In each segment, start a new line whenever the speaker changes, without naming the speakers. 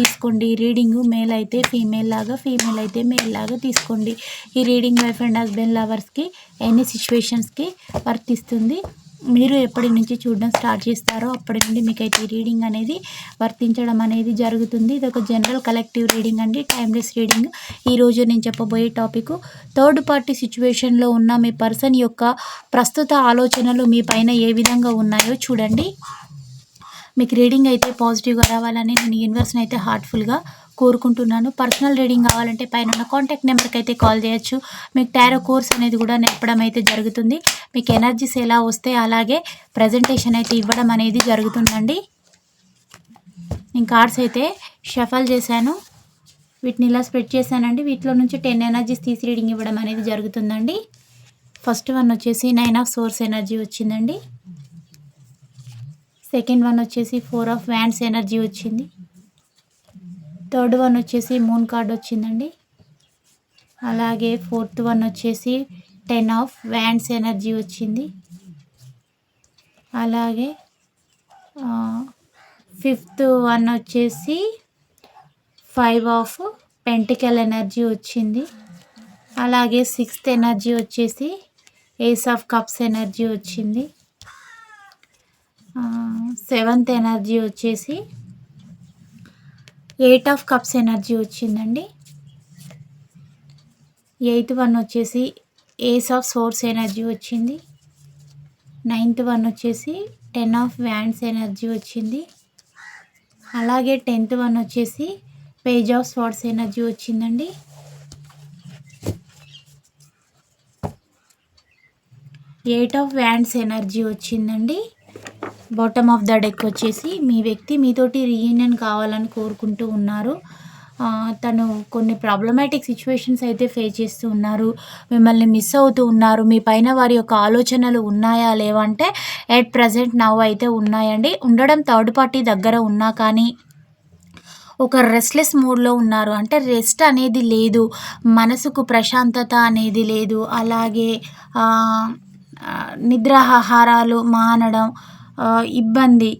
తీసుకోండి. Reading male అయితే female లాగా ఫీమేల్ అయితే మేల్ లాగా తీసుకోండి. ఈ రీడింగ్ వైఫ్ అండ్ హస్బెండ్ లవర్స్కి ఎన్ని సిచ్యువేషన్స్కి వర్తిస్తుంది. మీరు ఎప్పటి నుంచి చూడడం స్టార్ట్ చేస్తారో అప్పటి నుండి మీకైతే ఈ రీడింగ్ అనేది వర్తించడం అనేది జరుగుతుంది. ఇది ఒక జనరల్ కలెక్టివ్ రీడింగ్ అండి టైమ్లెస్ రీడింగ్. ఈరోజు నేను చెప్పబోయే టాపిక్ థర్డ్ పార్టీ సిచ్యువేషన్లో ఉన్న మీ పర్సన్ యొక్క ప్రస్తుత ఆలోచనలు మీ పైన ఏ విధంగా ఉన్నాయో చూడండి. మీకు రీడింగ్ అయితే పాజిటివ్గా రావాలని నేను యూనివర్స్ని అయితే హార్ట్ఫుల్గా కోరుకుంటున్నాను. పర్సనల్ రీడింగ్ కావాలంటే పైన ఉన్న కాంటాక్ట్ నెంబర్కి అయితే కాల్ చేయొచ్చు. మీకు టారో కోర్స్ అనేది కూడా నేర్పడం అయితే జరుగుతుంది. మీకు ఎనర్జీస్ ఎలా వస్తే అలాగే ప్రజెంటేషన్ అయితే ఇవ్వడం అనేది జరుగుతుందండి. నేను కార్డ్స్ అయితే షఫల్ చేశాను. వీటిని ఇలా స్ప్రెడ్ చేశానండి. వీటిలో నుంచి టెన్ ఎనర్జీస్ తీసి రీడింగ్ ఇవ్వడం అనేది జరుగుతుందండి. ఫస్ట్ వన్ వచ్చేసి నైన్ ఆఫ్ సోర్స్ ఎనర్జీ వచ్చిందండి. సెకండ్ వన్ వచ్చేసి ఫోర్ ఆఫ్ వ్యాండ్స్ ఎనర్జీ వచ్చింది. థర్డ్ వన్ వచ్చేసి మూన్ కార్డ్ వచ్చిందండి. అలాగే ఫోర్త్ వన్ వచ్చేసి టెన్ ఆఫ్ వ్యాండ్స్ ఎనర్జీ వచ్చింది. అలాగే ఫిఫ్త్ వన్ వచ్చేసి ఫైవ్ ఆఫ్ పెంటికల్ ఎనర్జీ వచ్చింది. అలాగే సిక్స్త్ ఎనర్జీ వచ్చేసి ఏస్ ఆఫ్ కప్స్ ఎనర్జీ వచ్చింది. సెవెంత్ ఎనర్జీ వచ్చేసి ఎయిట్ ఆఫ్ కప్స్ ఎనర్జీ వచ్చిందండి. ఎయిత్ వన్ వచ్చేసి ఏస్ ఆఫ్ సోర్స్ ఎనర్జీ వచ్చింది. నైన్త్ వన్ వచ్చేసి టెన్ ఆఫ్ వ్యాండ్స్ ఎనర్జీ వచ్చింది. అలాగే టెన్త్ వన్ వచ్చేసి పేజ్ ఆఫ్ స్వార్డ్స్ ఎనర్జీ వచ్చిందండి. ఎయిట్ ఆఫ్ వ్యాండ్స్ ఎనర్జీ వచ్చిందండి. బాటమ్ ఆఫ్ ద డెక్ వచ్చేసి మీ వ్యక్తి మీతోటి రీయూనియన్ కావాలని కోరుకుంటూ ఉన్నారు. తను కొన్ని ప్రాబ్లమాటిక్ సిచ్యువేషన్స్ అయితే ఫేస్ చేస్తూ ఉన్నారు. మిమ్మల్ని మిస్ అవుతూ ఉన్నారు. మీ పైన వారి యొక్క ఆలోచనలు ఉన్నాయా లేవంటే ఎట్ ప్రజెంట్ నవ్వు అయితే ఉన్నాయండి. ఉండడం థర్డ్ పార్టీ దగ్గర ఉన్నా కానీ ఒక రెస్ట్లెస్ మూడ్లో ఉన్నారు. అంటే రెస్ట్ అనేది లేదు. మనసుకు ప్రశాంతత అనేది లేదు. అలాగే నిద్రాహారాలు మానడం ఇబ్బంది.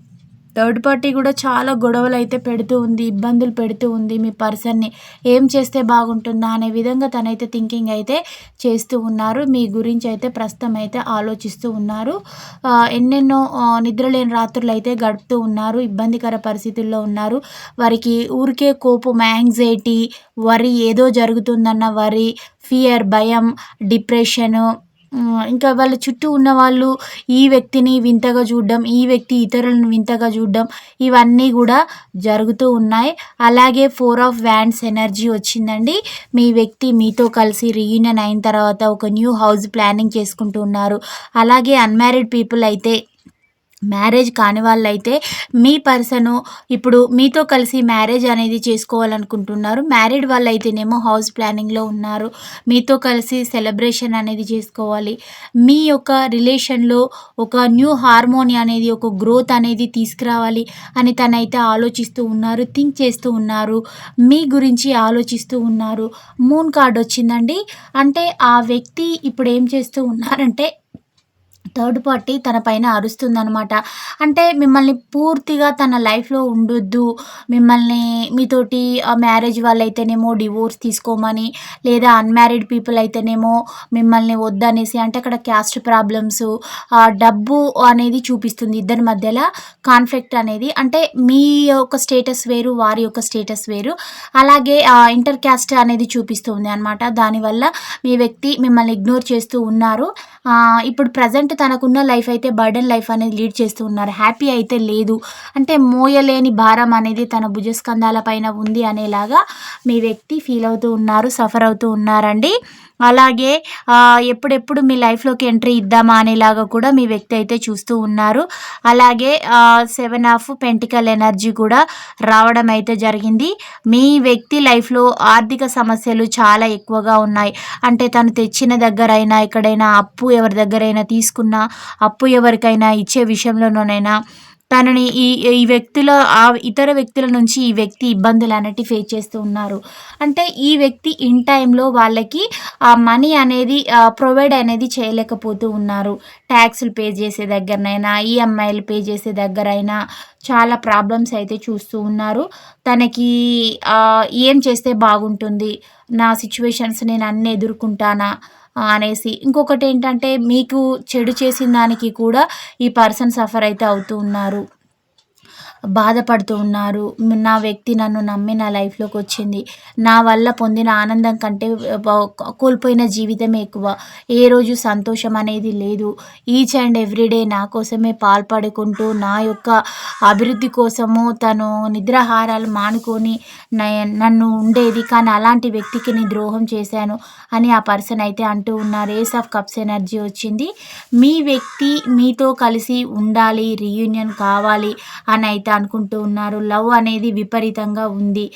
థర్డ్ పార్టీ కూడా చాలా గొడవలు అయితే పెడుతూ ఉంది ఇబ్బందులు పెడుతూ ఉంది మీ పర్సన్ని. ఏం చేస్తే బాగుంటుందా అనే విధంగా తనైతే థింకింగ్ అయితే చేస్తూ ఉన్నారు. మీ గురించి అయితే ప్రస్తుతం అయితే ఆలోచిస్తూ ఉన్నారు. ఎన్నెన్నో నిద్రలేని రాత్రులు అయితే గడుపుతూ ఉన్నారు ఇబ్బందికర పరిస్థితుల్లో ఉన్నారు. వారికి ఊరికే కోపం యాంగ్జైటీ వరి ఏదో జరుగుతుందన్న వరి ఫియర్ భయం డిప్రెషను ఇంకా వాళ్ళ చుట్టూ ఉన్న వాళ్ళు ఈ వ్యక్తిని వింతగా చూడడం ఈ వ్యక్తి ఇతరులను వింతగా చూడడం ఇవన్నీ కూడా జరుగుతూ ఉన్నాయి. అలాగే ఫోర్ ఆఫ్ వ్యాండ్స్ ఎనర్జీ వచ్చిందండి. మీ వ్యక్తి మీతో కలిసి రీయూనియన్ అయిన తర్వాత ఒక న్యూ హౌస్ ప్లానింగ్ చేసుకుంటూ ఉన్నారు. అలాగే అన్మ్యారీడ్ పీపుల్ అయితే మ్యారేజ్ కాని వాళ్ళైతే మీ పర్సను ఇప్పుడు మీతో కలిసి మ్యారేజ్ అనేది చేసుకోవాలనుకుంటున్నారు. మ్యారీడ్ వాళ్ళు హౌస్ ప్లానింగ్లో ఉన్నారు. మీతో కలిసి సెలబ్రేషన్ అనేది చేసుకోవాలి. మీ యొక్క రిలేషన్లో ఒక న్యూ హార్మోని అనేది ఒక గ్రోత్ అనేది తీసుకురావాలి అని తనైతే ఆలోచిస్తూ ఉన్నారు థింక్ చేస్తూ ఉన్నారు మీ గురించి ఆలోచిస్తూ ఉన్నారు. మూన్ కార్డ్ వచ్చిందండి. అంటే ఆ వ్యక్తి ఇప్పుడు ఏం చేస్తూ ఉన్నారంటే థర్డ్ పార్టీ తన పైన అరుస్తుందనమాట అంటే మిమ్మల్ని పూర్తిగా తన లైఫ్లో ఉండొద్దు. మిమ్మల్ని మీతోటి మ్యారేజ్ వాళ్ళైతేనేమో డివోర్స్ తీసుకోమని లేదా అన్మ్యారీడ్ పీపుల్ అయితేనేమో మిమ్మల్ని వద్దనేసి అంటే అక్కడ క్యాస్ట్ ప్రాబ్లమ్స్ డబ్బు అనేది చూపిస్తుంది ఇద్దరి మధ్యలో కాన్ఫ్లిక్ట్ అనేది. అంటే మీ యొక్క స్టేటస్ వేరు వారి యొక్క స్టేటస్ వేరు. అలాగే ఇంటర్ క్యాస్ట్ అనేది చూపిస్తుంది అనమాట దానివల్ల మీ వ్యక్తి మిమ్మల్ని ఇగ్నోర్ చేస్తూ ఉన్నారు. ఇప్పుడు ప్రజెంట్ తనకున్న లైఫ్ అయితే బర్డెన్ లైఫ్ అనేది లీడ్ చేస్తూ ఉన్నారు. హ్యాపీ అయితే లేదు. అంటే మోయలేని భారం అనేది తన భుజస్కంధాల పైన ఉంది అనేలాగా మీ వ్యక్తి ఫీల్ అవుతూ ఉన్నారు సఫర్ అవుతూ ఉన్నారండి. అలాగే ఎప్పుడెప్పుడు మీ లైఫ్లోకి ఎంట్రీ ఇద్దామా అనేలాగా కూడా మీ వ్యక్తి అయితే చూస్తూ ఉన్నారు. అలాగే సెవెన్ ఆఫ్ పెంటికల్ ఎనర్జీ కూడా రావడం అయితే జరిగింది. మీ వ్యక్తి లైఫ్లో ఆర్థిక సమస్యలు చాలా ఎక్కువగా ఉన్నాయి. అంటే తను తెచ్చిన దగ్గరైనా ఎక్కడైనా అప్పు ఎవరి దగ్గరైనా తీసుకున్న అప్పు ఎవరికైనా ఇచ్చే విషయంలోనైనా తనని ఈ ఈ వ్యక్తుల ఆ ఇతర వ్యక్తుల నుంచి ఈ వ్యక్తి ఇబ్బందులు అనేవి ఫేస్ చేస్తూ ఉన్నారు. అంటే ఈ వ్యక్తి ఇన్ టైంలో వాళ్ళకి ఆ మనీ అనేది ప్రొవైడ్ అనేది చేయలేకపోతూ ఉన్నారు. ట్యాక్స్లు పే చేసే దగ్గరనైనా ఈఎంఐలు పే చేసే దగ్గరైనా చాలా ప్రాబ్లమ్స్ అయితే చూస్తూ ఉన్నారు. తనకి ఏం చేస్తే బాగుంటుంది? నా సిచ్యువేషన్స్ నేను అన్నీ ఎదుర్కొంటానా? అనేసి. ఇంకొకటి ఏంటంటే మీకు చెడు చేసిన దానికి కూడా ఈ పర్సన్ సఫర్ అయితే అవుతూ ఉన్నారు. బాధపడుతూ ఉన్నారు. నా వ్యక్తి నన్ను నమ్మి నా లైఫ్లోకి వచ్చింది. నా వల్ల పొందిన ఆనందం కంటే కోల్పోయిన జీవితమే ఎక్కువ. ఏ రోజు సంతోషం అనేది లేదు. ఈచ్ అండ్ ఎవ్రీడే నా కోసమే పాల్పడుకుంటూ నా యొక్క అభివృద్ధి కోసము తను నిద్రాహారాలు మానుకొని న- నన్ను ఉండేది. కానీ అలాంటి వ్యక్తికి నేను ద్రోహం చేశాను అని ఆ పర్సన్ అయితే అంటూ ఉన్నారు. ఏస్ ఆఫ్ కప్స్ ఎనర్జీ వచ్చింది. మీ వ్యక్తి మీతో కలిసి ఉండాలి రీయూనియన్ కావాలి అని అయితే అనుకుంటూ ఉన్నారు లవ్ అనేది విపరీతంగా ఉంది.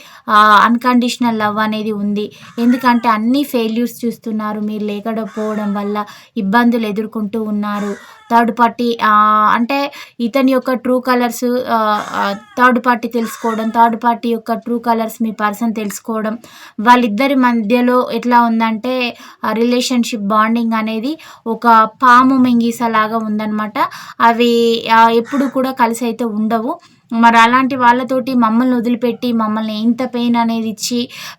అన్కండిషనల్ లవ్ అనేది ఉంది. ఎందుకంటే అన్ని ఫెయిల్యూర్స్ చూస్తున్నారు. మీరు లేకపోవడం వల్ల ఇబ్బందులు ఎదుర్కొంటూ ఉన్నారు. థర్డ్ పార్టీ అంటే ఇతని యొక్క ట్రూ కలర్స్ థర్డ్ పార్టీ తెలుసుకోవడం థర్డ్ పార్టీ యొక్క ట్రూ కలర్స్ మీ పర్సన్ తెలుసుకోవడం వాళ్ళిద్దరి మధ్యలో ఎట్లా ఉందంటే రిలేషన్షిప్ బాండింగ్ అనేది ఒక పాము మెంగీస లాగా ఉందన్నమాట. అవి ఎప్పుడు కూడా కలిసి అయితే ఉండవు. మరి అలాంటి వాళ్ళతోటి మమ్మల్ని వదిలిపెట్టి మమ్మల్ని ఇంత పెయిన్ అనేది ఇచ్చి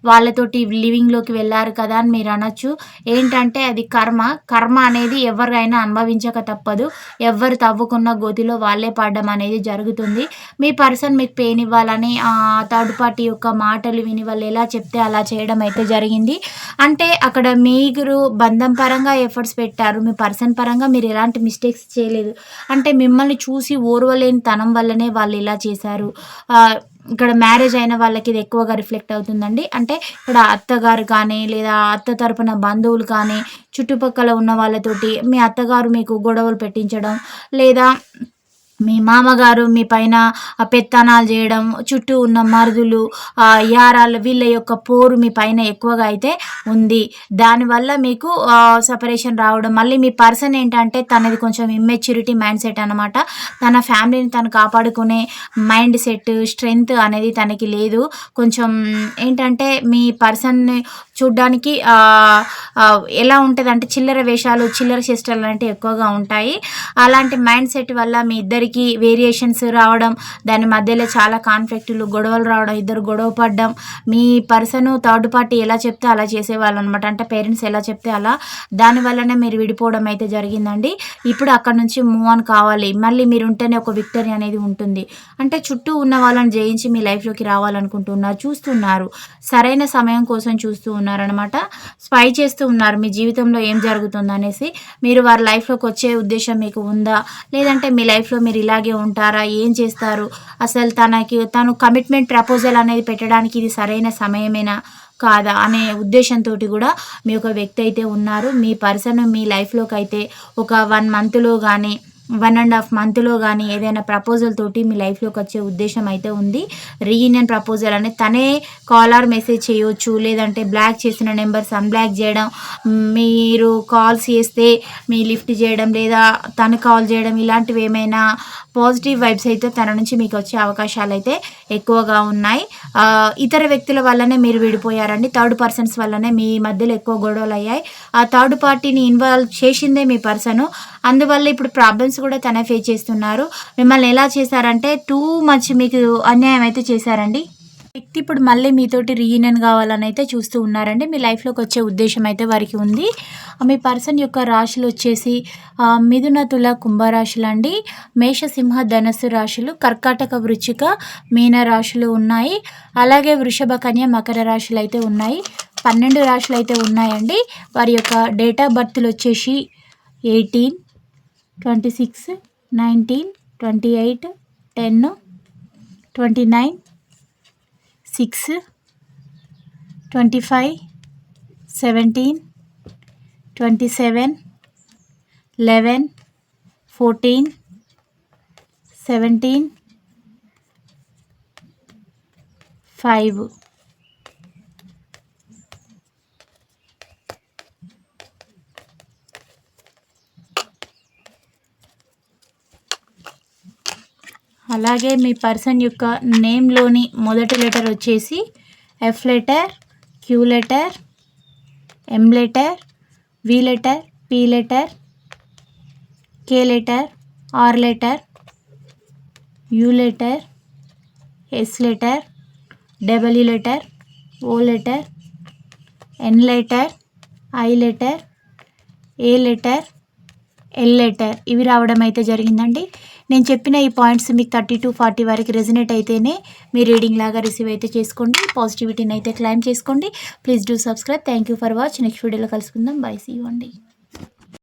వాళ్ళతోటి లివింగ్లోకి వెళ్ళారు కదా అని మీరు అనొచ్చు. ఏంటంటే అది కర్మ. కర్మ అనేది ఎవరైనా అనుభవించక తప్పదు. ఎవరు తవ్వుకున్న గోతిలో వాళ్ళే పడడం అనేది జరుగుతుంది. మీ పర్సన్ మీకు పెయిన్ ఇవ్వాలని ఆ థర్డ్ పార్టీ యొక్క మాటలు విని వాళ్ళు ఎలా చెప్తే అలా చేయడం అయితే జరిగింది. అంటే అక్కడ మీరు బంధం పరంగా ఎఫర్ట్స్ పెట్టారు. మీ పర్సన్ పరంగా మీరు ఎలాంటి మిస్టేక్స్ చేయలేదు. అంటే మిమ్మల్ని చూసి ఓర్వలేని తనం వల్లనే వాళ్ళు ఇలా చేశారు. ఇక్కడ మ్యారేజ్ అయిన వాళ్ళకి ఇది ఎక్కువగా రిఫ్లెక్ట్ అవుతుందండి. అంటే ఇక్కడ అత్తగారు కానీ లేదా అత్త తరపున బంధువులు కానీ చుట్టుపక్కల ఉన్న వాళ్ళతోటి మీ అత్తగారు మీకు గొడవలు పెట్టించడం లేదా మీ మామగారు మీ పైన పెత్తనాలు చేయడం చుట్టూ ఉన్న మరుదులు ఆ యారాలు వీళ్ళ యొక్క పోరు మీ పైన ఎక్కువగా అయితే ఉంది. దానివల్ల మీకు సపరేషన్ రావడం మళ్ళీ మీ పర్సన్ ఏంటంటే తనది కొంచెం ఇమ్మెచ్యూరిటీ మైండ్ సెట్ అనమాట తన ఫ్యామిలీని తను కాపాడుకునే మైండ్ సెట్ స్ట్రెంగ్త్ అనేది తనకి లేదు. కొంచెం ఏంటంటే మీ పర్సన్ని చూడ్డానికి ఎలా ఉంటుంది అంటే చిల్లర వేషాలు చిల్లర చేష్టలు అనేవి ఎక్కువగా ఉంటాయి. అలాంటి మైండ్ సెట్ వల్ల మీ ఇద్దరికి వేరియేషన్స్ రావడం దాని మధ్యలో చాలా కాన్ఫ్లిక్టులు గొడవలు రావడం ఇద్దరు గొడవ పడడం మీ పర్సన్ థర్డ్ పార్టీ ఎలా చెప్తే అలా చేసేవాళ్ళు అనమాట అంటే పేరెంట్స్ ఎలా చెప్తే అలా. దానివల్లనే మీరు విడిపోవడం అయితే జరిగిందండి. ఇప్పుడు అక్కడ నుంచి మూవ్ ఆన్ కావాలి. మళ్ళీ మీరు ఉంటేనే ఒక విక్టరీ అనేది ఉంటుంది. అంటే చుట్టూ ఉన్న వాళ్ళని జయించి మీ లైఫ్లోకి రావాలనుకుంటున్నారు చూస్తున్నారు. సరైన సమయం కోసం చూస్తూ ఉన్నారు. ఉన్నారనమాట స్పై చేస్తూ ఉన్నారు. మీ జీవితంలో ఏం జరుగుతుంది అనేసి మీరు వారి లైఫ్లోకి వచ్చే ఉద్దేశం మీకు ఉందా? లేదంటే మీ లైఫ్లో మీరు ఇలాగే ఉంటారా? ఏం చేస్తారు? అసలు తనకి తను కమిట్మెంట్ ప్రపోజల్ అనేది పెట్టడానికి ఇది సరైన సమయమేనా? కాదా? అనే ఉద్దేశంతో కూడా మీ ఒక వ్యక్తి అయితే ఉన్నారు. మీ పర్సన్ మీ లైఫ్లోకి అయితే ఒక వన్ మంత్లో కానీ వన్ అండ్ హాఫ్ మంత్లో కానీ ఏదైనా ప్రపోజల్ తోటి మీ లైఫ్లోకి వచ్చే ఉద్దేశం అయితే ఉంది. రీయూనియన్ ప్రపోజల్ అనేది తనే కాలర్ మెసేజ్ చేయొచ్చు లేదంటే బ్లాక్ చేసిన నెంబర్స్ అన్బ్లాక్ చేయడం మీరు కాల్స్ చేస్తే మీ లిఫ్ట్ చేయడం లేదా తను కాల్ చేయడం ఇలాంటివి ఏమైనా పాజిటివ్ వైబ్స్ అయితే తన నుంచి మీకు వచ్చే అవకాశాలు అయితే ఎక్కువగా ఉన్నాయి. ఇతర వ్యక్తుల వల్లనే మీరు విడిపోయారండి. థర్డ్ పర్సన్స్ వల్లనే మీ మధ్యలో ఎక్కువ గొడవలు అయ్యాయి. ఆ థర్డ్ పార్టీని ఇన్వాల్వ్ చేసిందే మీ పర్సన్. అందువల్ల ఇప్పుడు ప్రాబ్లమ్స్ కూడా తనే ఫేస్ చేస్తున్నారు. మిమ్మల్ని ఎలా చేశారంటే టూ మచ్ మీకు అన్యాయం అయితే చేశారండి. వ్యక్తి ఇప్పుడు మళ్ళీ మీతోటి రీయూనియన్ కావాలని అయితే చూస్తూ ఉన్నారండి. మీ లైఫ్లోకి వచ్చే ఉద్దేశం అయితే వారికి ఉంది. మీ పర్సన్ యొక్క రాశులు వచ్చేసి మిథునతుల మిథున తుల కుంభరాశులు అండి మేషసింహ ధనస్సు రాశులు కర్కాటక వృచ్చిక మీన రాశులు ఉన్నాయి. అలాగే వృషభ కన్య మకర రాశులు అయితే ఉన్నాయి. పన్నెండు రాశులు అయితే ఉన్నాయండి. వారి యొక్క డేట్ ఆఫ్ బర్త్లు వచ్చేసి eighteen twenty six nineteen twenty eight ten twenty nine six twenty five seventeen twenty seven eleven fourteen seventeen five అలాగే మీ పర్సన్ యొక్క నేమ్లోని మొదటి లెటర్ వచ్చేసి F letter Q letter M letter V letter P letter K letter R letter U letter S letter W letter O letter N letter I letter A letter L letter. ఇవి రావడం అయితే జరిగిందండి. నేను చెప్పిన ఈ points మీకు thirty to forty వరకు resonate అయితేనే మీ రీడింగ్ లాగా రిసీవ్ అయితే చేసుకోండి. పాజిటివిటీని అయితే క్లైమ్ చేసుకోండి. Please do subscribe thank you for watch next వీడియోలో కలుసుకుందాం. బై సీ అండి.